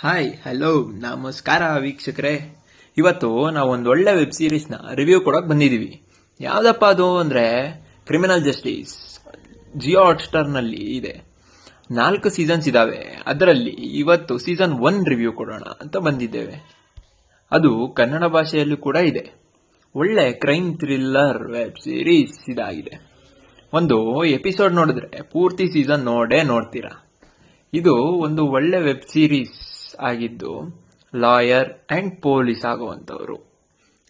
Hi hello ನಮಸ್ಕಾರ ವೀಕ್ಷಕರೇ. ಇವತ್ತು ನಾವು ಒಂದು ಒಳ್ಳೆ ವೆಬ್ ಸೀರೀಸ್ನ ರಿವ್ಯೂ ಕೊಡೋಕೆ ಬಂದಿದ್ದೀವಿ ಯಾವುದಪ್ಪ ಅದು ಅಂದರೆ ಕ್ರಿಮಿನಲ್ ಜಸ್ಟಿಸ್ ಜಿಯೋ ಹಾಟ್ಸ್ಟಾರ್ನಲ್ಲಿ ಇದೆ. ನಾಲ್ಕು ಸೀಸನ್ಸ್ ಇದ್ದಾವೆ ಅದರಲ್ಲಿ ಇವತ್ತು ಸೀಸನ್ ಒನ್ ರಿವ್ಯೂ ಕೊಡೋಣ ಅಂತ ಬಂದಿದ್ದೇವೆ. ಅದು ಕನ್ನಡ ಭಾಷೆಯಲ್ಲೂ ಕೂಡ ಇದೆ. ಒಳ್ಳೆ ಕ್ರೈಮ್ ಥ್ರಿಲ್ಲರ್ ವೆಬ್ ಸೀರೀಸ್ ಇದಾಗಿದೆ. ಒಂದು ಎಪಿಸೋಡ್ ನೋಡಿದ್ರೆ ಪೂರ್ತಿ ಸೀಸನ್ ನೋಡೇ ನೋಡ್ತೀರಾ. ಇದು ಒಂದು ಒಳ್ಳೆ ವೆಬ್ ಸೀರೀಸ್ ಆಗಿದ್ದು ಲಾಯರ್ ಅಂಡ್ ಪೊಲೀಸ್ ಆಗುವಂಥವರು.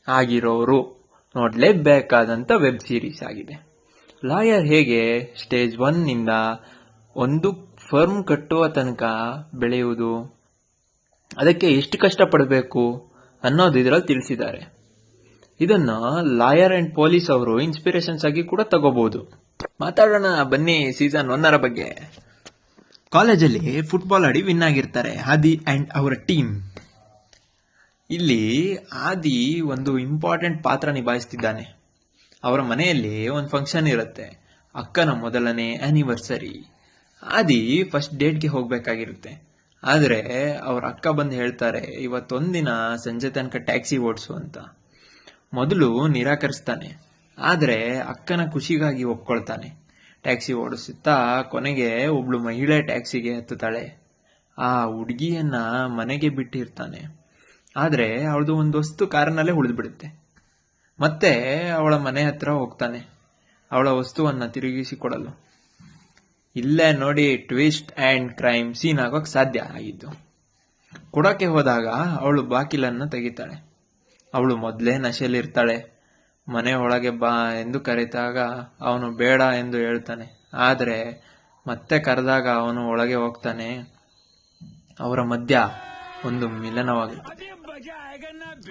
ಆಗಿರೋರು ನೋಡಲೇಬೇಕಾದಂಥ ವೆಬ್ ಸೀರೀಸ್ ಆಗಿದೆ. ಲಾಯರ್ ಹೇಗೆ? ಸ್ಟೇಜ್ ಒನ್ನಿಂದ ಒಂದು ಫರ್ಮ್ ಕಟ್ಟುವ ತನಕ ಬೆಳೆಯುವುದು. ಅದಕ್ಕೆ ಎಷ್ಟು ಕಷ್ಟಪಡಬೇಕು ಅನ್ನೋದು ಇದರಲ್ಲಿ ತಿಳಿಸಿದ್ದಾರೆ. ಇದನ್ನ ಲಾಯರ್ ಅಂಡ್ ಪೊಲೀಸ್ ಅವರು ಇನ್ಸ್ಪಿರೇಷನ್ಸ್ ಆಗಿ ಕೂಡ ತಗೋಬಹುದು ಮಾತಾಡೋಣ ಬನ್ನಿ ಸೀಸನ್ ಒನ್ನರ ಬಗ್ಗೆ. ಕಾಲೇಜಲ್ಲಿ ಫುಟ್ಬಾಲ್ ಆಡಿ ವಿನ್ ಆಗಿರ್ತಾರೆ, ಆದಿ ಆ್ಯಂಡ್ ಅವರ ಟೀಮ್ ಇಲ್ಲಿ ಆದಿ ಒಂದು ಇಂಪಾರ್ಟೆಂಟ್ ಪಾತ್ರ ನಿಭಾಯಿಸ್ತಿದ್ದಾನೆ. ಅವರ ಮನೆಯಲ್ಲಿ ಒಂದು ಫಂಕ್ಷನ್ ಇರುತ್ತೆ, ಅಕ್ಕನ ಮೊದಲನೇ ಆನಿವರ್ಸರಿ ಆದಿ ಫಸ್ಟ್ ಡೇಟ್ಗೆ ಹೋಗಬೇಕಾಗಿರುತ್ತೆ. ಆದರೆ ಅವ್ರ ಅಕ್ಕ ಬಂದು ಹೇಳ್ತಾರೆ, ಇವತ್ತೊಂದಿನ ಸಂಜೆ ತನಕ ಟ್ಯಾಕ್ಸಿ ಓಡಿಸು ಅಂತ. ಮೊದಲು ನಿರಾಕರಿಸ್ತಾನೆ, ಆದರೆ ಅಕ್ಕನ ಖುಷಿಗಾಗಿ ಒಪ್ಕೊಳ್ತಾನೆ. ಟ್ಯಾಕ್ಸಿ ಓಡಿಸುತ್ತಾ ಕೊನೆಗೆ ಒಬ್ಳು ಮಹಿಳೆ ಟ್ಯಾಕ್ಸಿಗೆ ಹತ್ತುತ್ತಾಳೆ. ಆ ಹುಡುಗಿಯನ್ನ ಮನೆಗೆ ಬಿಟ್ಟಿರ್ತಾನೆ. ಆದರೆ ಅವಳದು ಒಂದು ವಸ್ತು ಕಾರಿನಲ್ಲೇ ಉಳಿದ್ಬಿಡುತ್ತೆ. ಮತ್ತೆ ಅವಳ ಮನೆ ಹತ್ರ ಹೋಗ್ತಾನೆ. ಅವಳ ವಸ್ತುವನ್ನ ತಿರುಗಿಸಿಕೊಡಲು ಇಲ್ಲೇ ನೋಡಿ ಟ್ವಿಸ್ಟ್ ಅಂಡ್ ಕ್ರೈಮ್ ಸೀನ್ ಆಗೋಕ್ ಸಾಧ್ಯ ಆಗಿದ್ದು. ಕೊಡಕ್ಕೆ ಹೋದಾಗ ಅವಳು ಬಾಕಿಲನ್ನು ತೆಗಿತಾಳೆ. ಅವಳು ಮೊದಲೇ ನಶೆಯಲ್ಲಿರ್ತಾಳೆ. ಮನೆ ಒಳಗೆ ಬಾ ಎಂದು ಕರೆದಾಗ ಅವನು ಬೇಡ ಎಂದು ಹೇಳ್ತಾನೆ. ಆದರೆ ಮತ್ತೆ ಕರೆದಾಗ ಅವನು ಒಳಗೆ ಹೋಗ್ತಾನೆ. ಅವರ ಮಧ್ಯ ಒಂದು ಮಿಲನವಾಗುತ್ತೆ.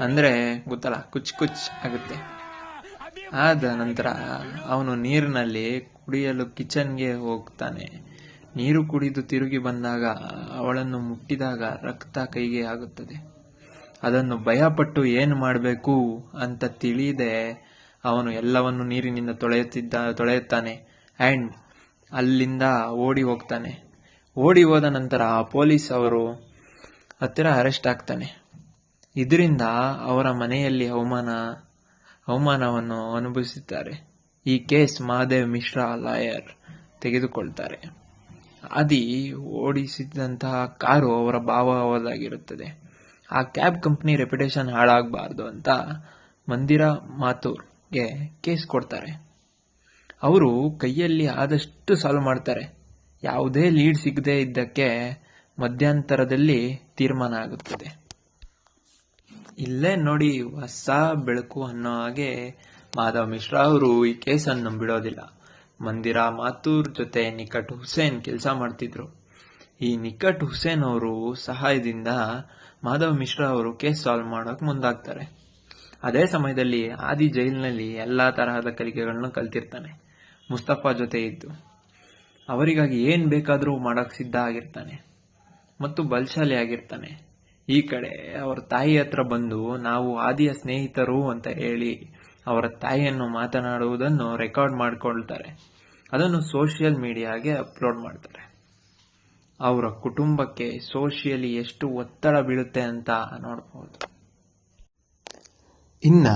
ಅಂದ್ರೆ ಗೊತ್ತಲ್ಲ, ಕುಚ್ ಕುಚ್ ಆಗುತ್ತೆ. ಆದ ನಂತರ ಅವನು ನೀರಿನಲ್ಲಿ ಕುಡಿಯಲು ಕಿಚನ್ಗೆ ಹೋಗ್ತಾನೆ. ನೀರು ಕುಡಿದು ತಿರುಗಿ ಬಂದಾಗ ಅವಳನ್ನು ಮುಟ್ಟಿದಾಗ ರಕ್ತ ಕೈಗೆ ಆಗುತ್ತದೆ. ಅದನ್ನು ಭಯಪಟ್ಟು ಏನು ಮಾಡಬೇಕು ಅಂತ ತಿಳಿಯದೆ ಅವನು ಎಲ್ಲವನ್ನು ನೀರಿನಿಂದ ತೊಳೆಯುತ್ತಿದ್ದ, ತೊಳೆಯುತ್ತಾನೆ. ಆ್ಯಂಡ್ ಅಲ್ಲಿಂದ ಓಡಿ ಹೋಗ್ತಾನೆ. ಓಡಿ ಹೋದ ನಂತರ ಆ ಪೊಲೀಸ್ ಅವರು ಹತ್ತಿರ ಅರೆಸ್ಟ್ ಆಗ್ತಾನೆ ಇದರಿಂದ ಅವರ ಮನೆಯಲ್ಲಿ ಅವಮಾನ, ಅವಮಾನವನ್ನು ಅನುಭವಿಸುತ್ತಾರೆ ಈ ಕೇಸ್ ಮಹಾದೇವ್ ಮಿಶ್ರಾ ಲಾಯರ್ ತೆಗೆದುಕೊಳ್ತಾರೆ. ಆದಿ ಓಡಿಸಿದಂತಹ ಕಾರು ಅವರ ಭಾವ ಆ ಕ್ಯಾಬ್ ಕಂಪ್ನಿ ರೆಪ್ಯುಟೇಷನ್ ಹಾಳಾಗಬಾರ್ದು ಅಂತ ಮಂದಿರ ಮಾಥೂರ್ಗೆ ಕೇಸ್ ಕೊಡ್ತಾರೆ. ಅವರು ಕೈಯಲ್ಲಿ ಆದಷ್ಟು ಸಾಲ್ವ್ ಮಾಡ್ತಾರೆ. ಯಾವುದೇ ಲೀಡ್ ಸಿಗದೆ ಇದ್ದಕ್ಕೆ ಮಧ್ಯಂತರದಲ್ಲಿ ತೀರ್ಮಾನ ಆಗುತ್ತದೆ. ಇಲ್ಲೇ ನೋಡಿ ಹೊಸ ಬೆಳಕು ಅನ್ನೋ ಹಾಗೆ ಮಾಧವ್ ಮಿಶ್ರಾ ಅವರು ಈ ಕೇಸನ್ನು ಬಿಡೋದಿಲ್ಲ ಮಂದಿರ ಮಾತೂರ್ ಜೊತೆ ನಿಕಟ್ ಹುಸೇನ್ ಕೆಲಸ ಮಾಡ್ತಿದ್ರು. ಈ ನಿಕಟ್ ಹುಸೇನ್ ಅವರು ಸಹಾಯದಿಂದ ಮಾಧವ್ ಮಿಶ್ರಾ ಅವರು ಕೇಸ್ ಸಾಲ್ವ್ ಮಾಡೋಕೆ ಮುಂದಾಗ್ತಾರೆ. ಅದೇ ಸಮಯದಲ್ಲಿ ಆದಿ ಜೈಲಿನಲ್ಲಿ ಎಲ್ಲಾ ತರಹದ ಕಲಿಕೆಗಳನ್ನು ಕಲ್ತಿರ್ತಾನೆ. ಮುಸ್ತಫಾ ಜೊತೆ ಇದ್ದು ಅವರಿಗಾಗಿ ಏನ್ ಬೇಕಾದರೂ ಮಾಡಕ್ ಸಿದ್ಧ ಆಗಿರ್ತಾನೆ ಮತ್ತು ಬಲಶಾಲಿ ಆಗಿರ್ತಾನೆ. ಈ ಕಡೆ ಅವರ ತಾಯಿ ಹತ್ರ ಬಂದು ನಾವು ಆದಿಯ ಸ್ನೇಹಿತರು ಅಂತ ಹೇಳಿ ಅವರ ತಾಯಿಯನ್ನು ಮಾತನಾಡುವುದನ್ನು ರೆಕಾರ್ಡ್ ಮಾಡಿಕೊಳ್ತಾರೆ. ಅದನ್ನು ಸೋಷಿಯಲ್ ಮೀಡಿಯಾಗೆ ಅಪ್ಲೋಡ್ ಮಾಡ್ತಾರೆ. ಅವರ ಕುಟುಂಬಕ್ಕೆ ಸೋಷಿಯಲಿ ಎಷ್ಟು ಒತ್ತಡ ಬೀಳುತ್ತೆ ಅಂತ ನೋಡಬಹುದು ಇನ್ನ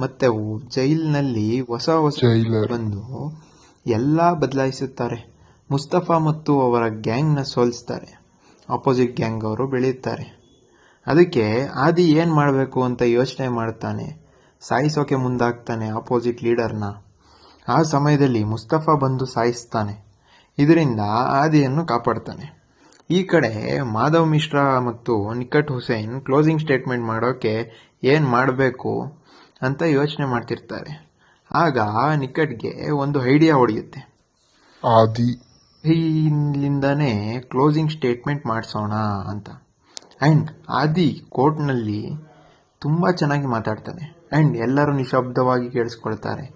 ಮತ್ತೆ ಜೈಲ್ನಲ್ಲಿ ಹೊಸ ಹೊಸ ಬಂದು ಎಲ್ಲ ಬದಲಾಯಿಸುತ್ತಾರೆ. ಮುಸ್ತಫಾ ಮತ್ತು ಅವರ ಗ್ಯಾಂಗ್ನ ಸೋಲಿಸ್ತಾರೆ. ಆಪೋಸಿಟ್ ಗ್ಯಾಂಗ್ ಅವರು ಬೆಳೆಯುತ್ತಾರೆ ಅದಕ್ಕೆ ಆದಿ ಏನು ಮಾಡಬೇಕು ಅಂತ ಯೋಚನೆ ಮಾಡ್ತಾನೆ. ಸಾಯಿಸೋಕೆ ಮುಂದಾಗ್ತಾನೆ ಆಪೋಸಿಟ್ ಲೀಡರ್ನ ಆ ಸಮಯದಲ್ಲಿ ಮುಸ್ತಫಾ ಬಂದು ಸಾಯಿಸ್ತಾನೆ. ಇದರಿಂದ ಆದಿಯನ್ನು ಕಾಪಾಡ್ತಾನೆ. ಈ ಕಡೆ ಮಾಧವ್ ಮಿಶ್ರಾ ಮತ್ತು ನಿಕಟ್ ಹುಸೇನ್ ಕ್ಲೋಸಿಂಗ್ ಸ್ಟೇಟ್ಮೆಂಟ್ ಮಾಡೋಕೆ ಏನ್ ಮಾಡಬೇಕು ಅಂತ ಯೋಚನೆ ಮಾಡ್ತಿರ್ತಾರೆ. ಆಗ ನಿಕಟ್ಗೆ ಒಂದು ಐಡಿಯಾ ಹೊಡೆಯುತ್ತೆ. ಆದಿ. ಇಲ್ಲಿಂದಾನೇ ಕ್ಲೋಸಿಂಗ್ ಸ್ಟೇಟ್ಮೆಂಟ್ ಮಾಡಿಸೋಣ ಅಂತ. ಆ್ಯಂಡ್ ಆದಿ ಕೋರ್ಟ್ನಲ್ಲಿ ತುಂಬ ಚೆನ್ನಾಗಿ ಮಾತಾಡ್ತಾನೆ. ಆ್ಯಂಡ್ ಎಲ್ಲರೂ ನಿಶಬ್ದವಾಗಿ ಕೇಳಿಸ್ಕೊಳ್ತಾರೆ.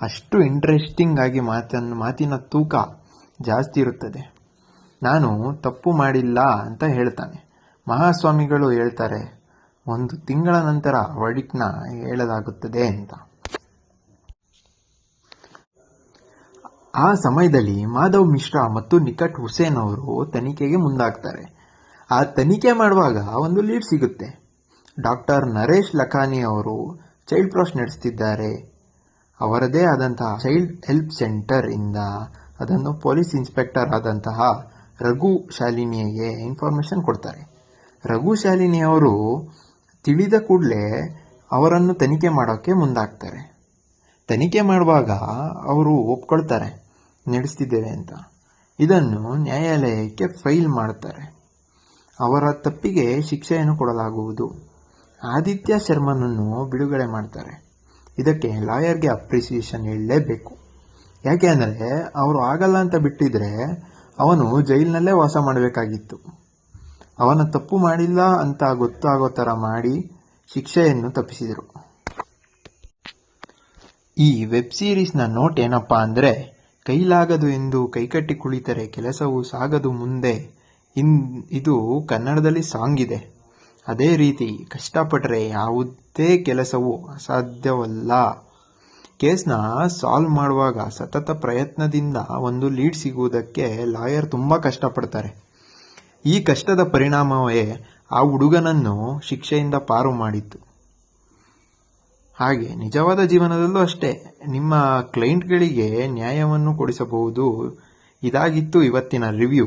ಅಷ್ಟು ಇಂಟ್ರೆಸ್ಟಿಂಗ್ ಆಗಿ ಮಾತನ್ನು ಮಾತಿನ ತೂಕ ಜಾಸ್ತಿ ಇರುತ್ತದೆ. ನಾನು ತಪ್ಪು ಮಾಡಿಲ್ಲ ಅಂತ ಹೇಳ್ತಾನೆ. ಮಹಾಸ್ವಾಮಿಗಳು ಹೇಳ್ತಾರೆ ಒಂದು ತಿಂಗಳ ನಂತರ ವರ್ಡಿಕ್ಟ್ನ ಹೇಳಲಾಗುತ್ತದೆ ಅಂತ. ಆ ಸಮಯದಲ್ಲಿ ಮಾಧವ್ ಮಿಶ್ರಾ ಮತ್ತು ನಿಕಟ್ ಹುಸೇನ್ ಅವರು ತನಿಖೆಗೆ ಮುಂದಾಗ್ತಾರೆ. ಆ ತನಿಖೆ ಮಾಡುವಾಗ ಒಂದು ಲೀಡ್ ಸಿಗುತ್ತೆ. ಡಾಕ್ಟರ್ ನರೇಶ್ ಲಖಾನಿ ಅವರು ಚೈಲ್ಡ್ ಪ್ರಾಸ್ ನಡೆಸ್ತಿದ್ದಾರೆ. ಅವರದೇ ಆದಂತಹ ಚೈಲ್ಡ್ ಹೆಲ್ಪ್ ಸೆಂಟರ್ ಇಂದ ಅದನ್ನು ಪೊಲೀಸ್ ಇನ್ಸ್ಪೆಕ್ಟರ್ ಆದಂತಹ ರಘು ಶಾಲಿನಿಗೆ ಇನ್ಫಾರ್ಮೇಶನ್ ಕೊಡ್ತಾರೆ. ರಘು ಶಾಲಿನಿ ಅವರು ತಿಳಿದ ಕೂಡಲೇ ಅವರನ್ನು ತನಿಖೆ ಮಾಡೋಕ್ಕೆ ಮುಂದಾಗ್ತಾರೆ. ತನಿಖೆ ಮಾಡುವಾಗ ಅವರು ಒಪ್ಕೊಳ್ತಾರೆ, ನಡೆಸ್ತಿದ್ದೇವೆ ಅಂತ. ಇದನ್ನು ನ್ಯಾಯಾಲಯಕ್ಕೆ ಫೈಲ್ ಮಾಡ್ತಾರೆ. ಅವರ ತಪ್ಪಿಗೆ ಶಿಕ್ಷೆಯನ್ನು ಕೊಡಲಾಗುವುದು. ಆದಿತ್ಯ ಶರ್ಮನನ್ನು ಬಿಡುಗಡೆ ಮಾಡ್ತಾರೆ. ಇದಕ್ಕೆ ಲಾಯರ್ಗೆ ಅಪ್ರಿಸಿಯೇಷನ್ ಹೇಳಲೇಬೇಕು. ಯಾಕೆ ಅಂದರೆ, ಅವರು ಆಗಲ್ಲ ಅಂತ ಬಿಟ್ಟಿದ್ರೆ ಅವನು ಜೈಲಿನಲ್ಲೇ ವಾಸ ಮಾಡಬೇಕಾಗಿತ್ತು. ಅವನ ತಪ್ಪು ಮಾಡಿಲ್ಲ ಅಂತ ಗೊತ್ತಾಗೋ ಥರ ಮಾಡಿ ಶಿಕ್ಷೆಯನ್ನು ತಪ್ಪಿಸಿದರು. ಈ ವೆಬ್ ಸೀರೀಸ್ನ ನೋಟ್ ಏನಪ್ಪಾ ಅಂದರೆ, ಕೈಲಾಗದು ಎಂದು ಕೈಕಟ್ಟಿ ಕುಳಿತರೆ ಕೆಲಸವು ಸಾಗದು ಮುಂದೆ ಇನ್, ಇದು ಕನ್ನಡದಲ್ಲಿ ಸಾಂಗ್ ಇದೆ. ಅದೇ ರೀತಿ ಕಷ್ಟಪಟ್ಟರೆ ಯಾವುದೇ ಕೆಲಸವೂ ಅಸಾಧ್ಯವಲ್ಲ. ಕೇಸ್ನ ಸಾಲ್ವ್ ಮಾಡುವಾಗ ಸತತ ಪ್ರಯತ್ನದಿಂದ ಒಂದು ಲೀಡ್ ಸಿಗುವುದಕ್ಕೆ ಲಾಯರ್ ತುಂಬ ಕಷ್ಟಪಡ್ತಾರೆ. ಈ ಕಷ್ಟದ ಪರಿಣಾಮವೇ ಆ ಹುಡುಗನನ್ನು ಶಿಕ್ಷೆಯಿಂದ ಪಾರು ಮಾಡಿತ್ತು. ಹಾಗೆ ನಿಜವಾದ ಜೀವನದಲ್ಲೂ ಅಷ್ಟೇ, ನಿಮ್ಮ ಕ್ಲೈಂಟ್ಗಳಿಗೆ ನ್ಯಾಯವನ್ನು ಕೊಡಿಸಬಹುದು. ಇದಾಗಿತ್ತು ಇವತ್ತಿನ ರಿವ್ಯೂ.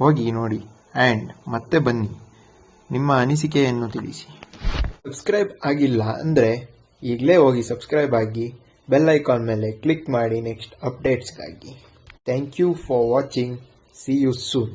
ಹೋಗಿ ನೋಡಿ ಆ್ಯಂಡ್ ಮತ್ತೆ ಬನ್ನಿ. ನಿಮ್ಮ ಅನಿಸಿಕೆಯನ್ನು ತಿಳಿಸಿ. ಸಬ್ಸ್ಕ್ರೈಬ್ ಆಗಿಲ್ಲ ಅಂದರೆ ಈಗಲೇ ಹೋಗಿ ಸಬ್ಸ್ಕ್ರೈಬ್ ಆಗಿ, ಬೆಲ್ ಐಕಾನ್ ಮೇಲೆ ಕ್ಲಿಕ್ ಮಾಡಿ next ಅಪ್ಡೇಟ್ಸ್ಗಾಗಿ. Thank you for watching. See you soon